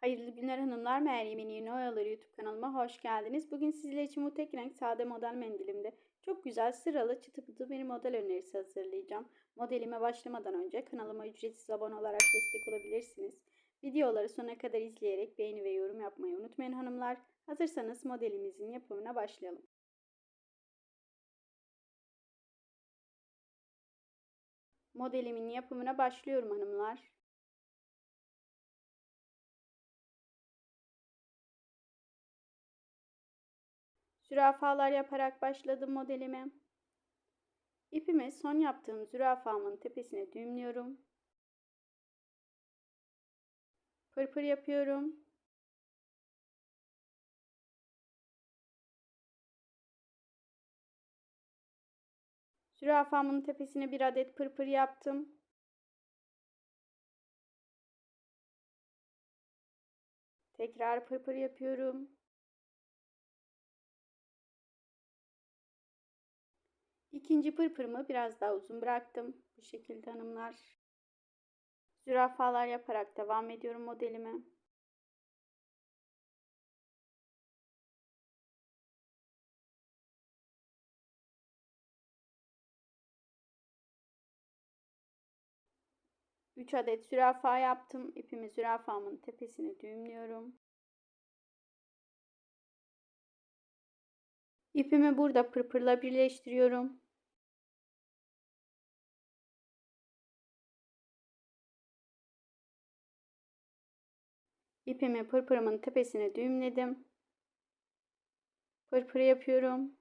Hayırlı günler hanımlar. Meryem'in yeni oyaları YouTube kanalıma hoş geldiniz. Bugün sizler için bu tek renk sade model mendilimde çok güzel sıralı çıtı pıtı bir model önerisi hazırlayacağım. Modelime başlamadan önce kanalıma ücretsiz abone olarak destek olabilirsiniz. Videoları sonuna kadar izleyerek beğeni ve yorum yapmayı unutmayın hanımlar. Hazırsanız modelimizin yapımına başlayalım. Modelimin yapımına başlıyorum hanımlar. Zürafalar yaparak başladım modelime. İpimi son yaptığım zürafamın tepesine düğümlüyorum. Pırpır yapıyorum. Zürafamın tepesine bir adet pırpır yaptım. Tekrar pırpır yapıyorum. İkinci pırpırımı biraz daha uzun bıraktım. Bu şekilde hanımlar. Zürafalar yaparak devam ediyorum modelime. Üç adet zürafa yaptım. İpimi zürafamın tepesine düğümlüyorum. İpimi burada pırpırla birleştiriyorum. İpimi pırpırımın tepesine düğümledim. Pırpır yapıyorum.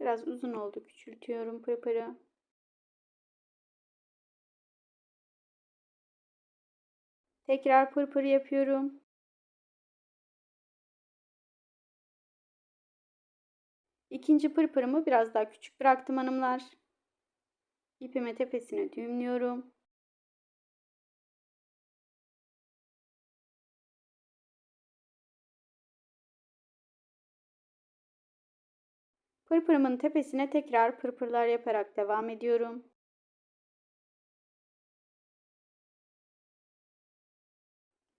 Biraz uzun oldu. Küçültüyorum pırpırı. Tekrar pırpır yapıyorum. İkinci pırpırımı biraz daha küçük bıraktım hanımlar. İpimi tepesine düğümlüyorum. Pırpırımın tepesine tekrar pırpırlar yaparak devam ediyorum.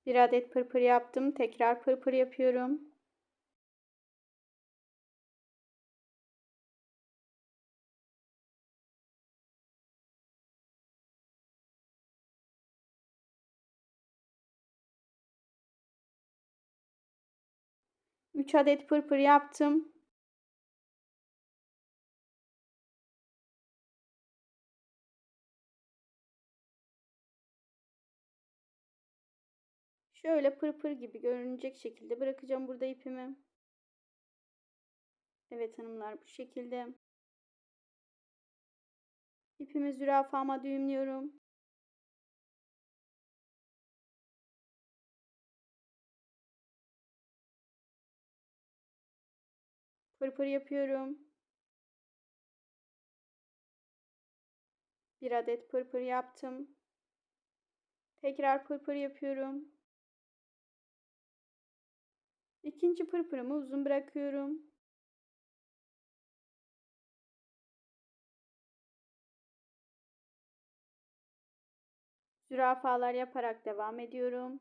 Bir adet pırpır yaptım. Tekrar pırpır yapıyorum. Üç adet pırpır yaptım. Şöyle pırpır gibi görünecek şekilde bırakacağım burada ipimi. Evet hanımlar bu şekilde. İpimi zürafama düğümlüyorum. Pırpır yapıyorum. Bir adet pırpır yaptım. Tekrar pırpır yapıyorum. İkinci pırpırımı uzun bırakıyorum. Zürafalar yaparak devam ediyorum.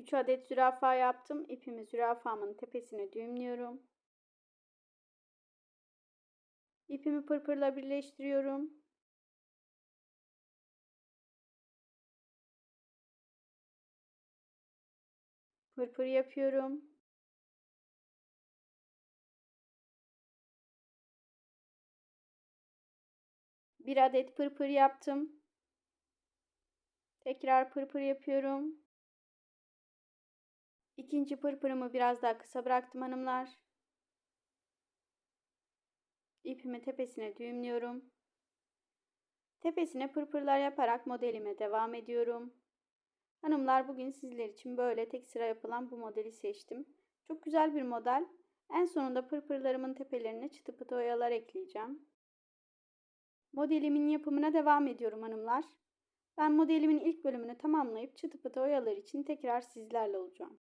Üç adet zürafa yaptım. İpimi zürafamın tepesine düğümlüyorum. İpimi pırpırla birleştiriyorum. Pırpır yapıyorum. Bir adet pırpır yaptım. Tekrar pırpır yapıyorum. İkinci pırpırımı biraz daha kısa bıraktım hanımlar. İpimi tepesine düğümlüyorum. Tepesine pırpırlar yaparak modelime devam ediyorum. Hanımlar bugün sizler için böyle tek sıra yapılan bu modeli seçtim. Çok güzel bir model. En sonunda pırpırlarımın tepelerine çıtı pıtı oyalar ekleyeceğim. Modelimin yapımına devam ediyorum hanımlar. Ben modelimin ilk bölümünü tamamlayıp çıtı pıtı oyalar için tekrar sizlerle olacağım.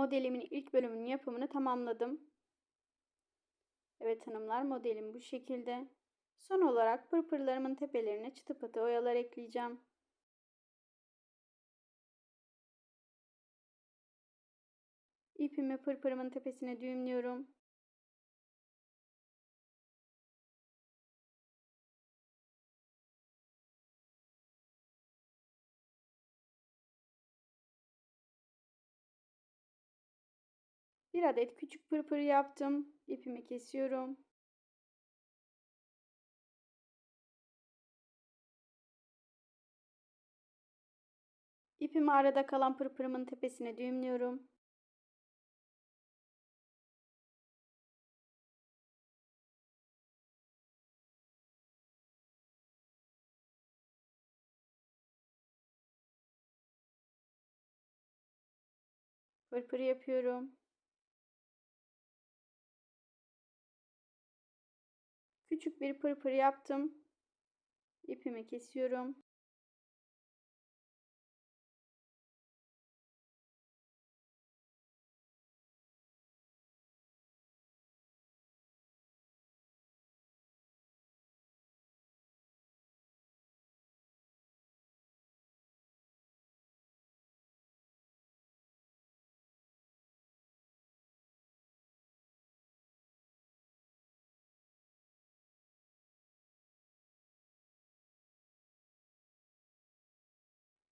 Modelimin ilk bölümünün yapımını tamamladım. Evet hanımlar modelim bu şekilde. Son olarak pırpırlarımın tepelerine çıtı pıtı oyalar ekleyeceğim. İpimi pırpırımın tepesine düğümlüyorum. Bir adet küçük pırpır yaptım. İpimi kesiyorum. İpimi arada kalan pırpırımın tepesine düğümlüyorum. Pırpır yapıyorum. Küçük bir pırpır yaptım. İpimi kesiyorum.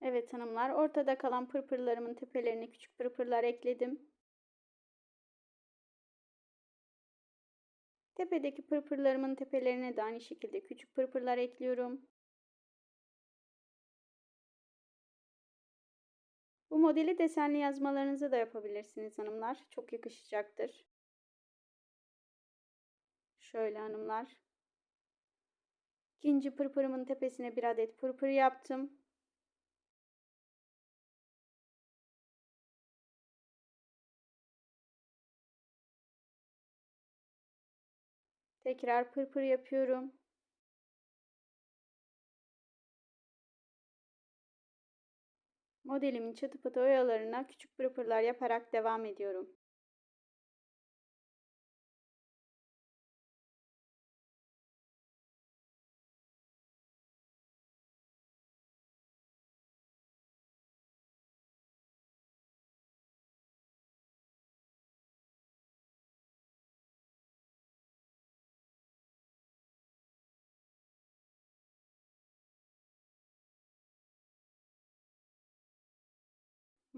Evet hanımlar ortada kalan pırpırlarımın tepelerine küçük pırpırlar ekledim. Tepedeki pırpırlarımın tepelerine de aynı şekilde küçük pırpırlar ekliyorum. Bu modeli desenli yazmalarınızı da yapabilirsiniz hanımlar. Çok yakışacaktır. Şöyle hanımlar. İkinci pırpırımın tepesine bir adet pırpır yaptım. Tekrar pırpır yapıyorum. Modelimin çatı pıtı oyalarına küçük pırpırlar yaparak devam ediyorum.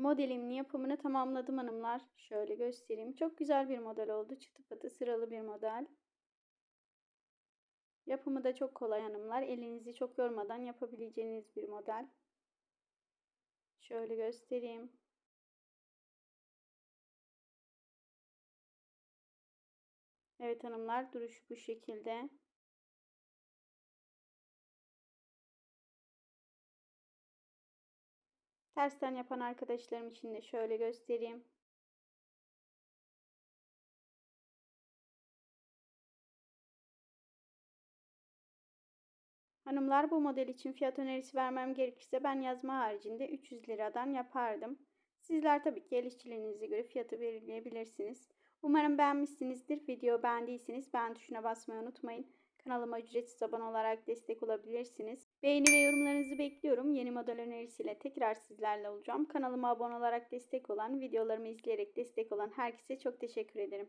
Modelimin yapımını tamamladım hanımlar. Şöyle göstereyim. Çok güzel bir model oldu. Çıtı pıtı sıralı bir model. Yapımı da çok kolay hanımlar. Elinizi çok yormadan yapabileceğiniz bir model. Şöyle göstereyim. Evet hanımlar duruşu bu şekilde. Tersten yapan arkadaşlarım için de şöyle göstereyim. Hanımlar bu model için fiyat önerisi vermem gerekirse ben yazma haricinde 300 liradan yapardım. Sizler tabii ki el işçiliğinize göre fiyatı belirleyebilirsiniz. Umarım beğenmişsinizdir. Video beğendiyseniz beğen tuşuna basmayı unutmayın. Kanalıma ücretsiz abone olarak destek olabilirsiniz. Beğeni ve yorumlarınızı bekliyorum. Yeni model önerisiyle tekrar sizlerle olacağım. Kanalıma abone olarak destek olan, videolarımı izleyerek destek olan herkese çok teşekkür ederim.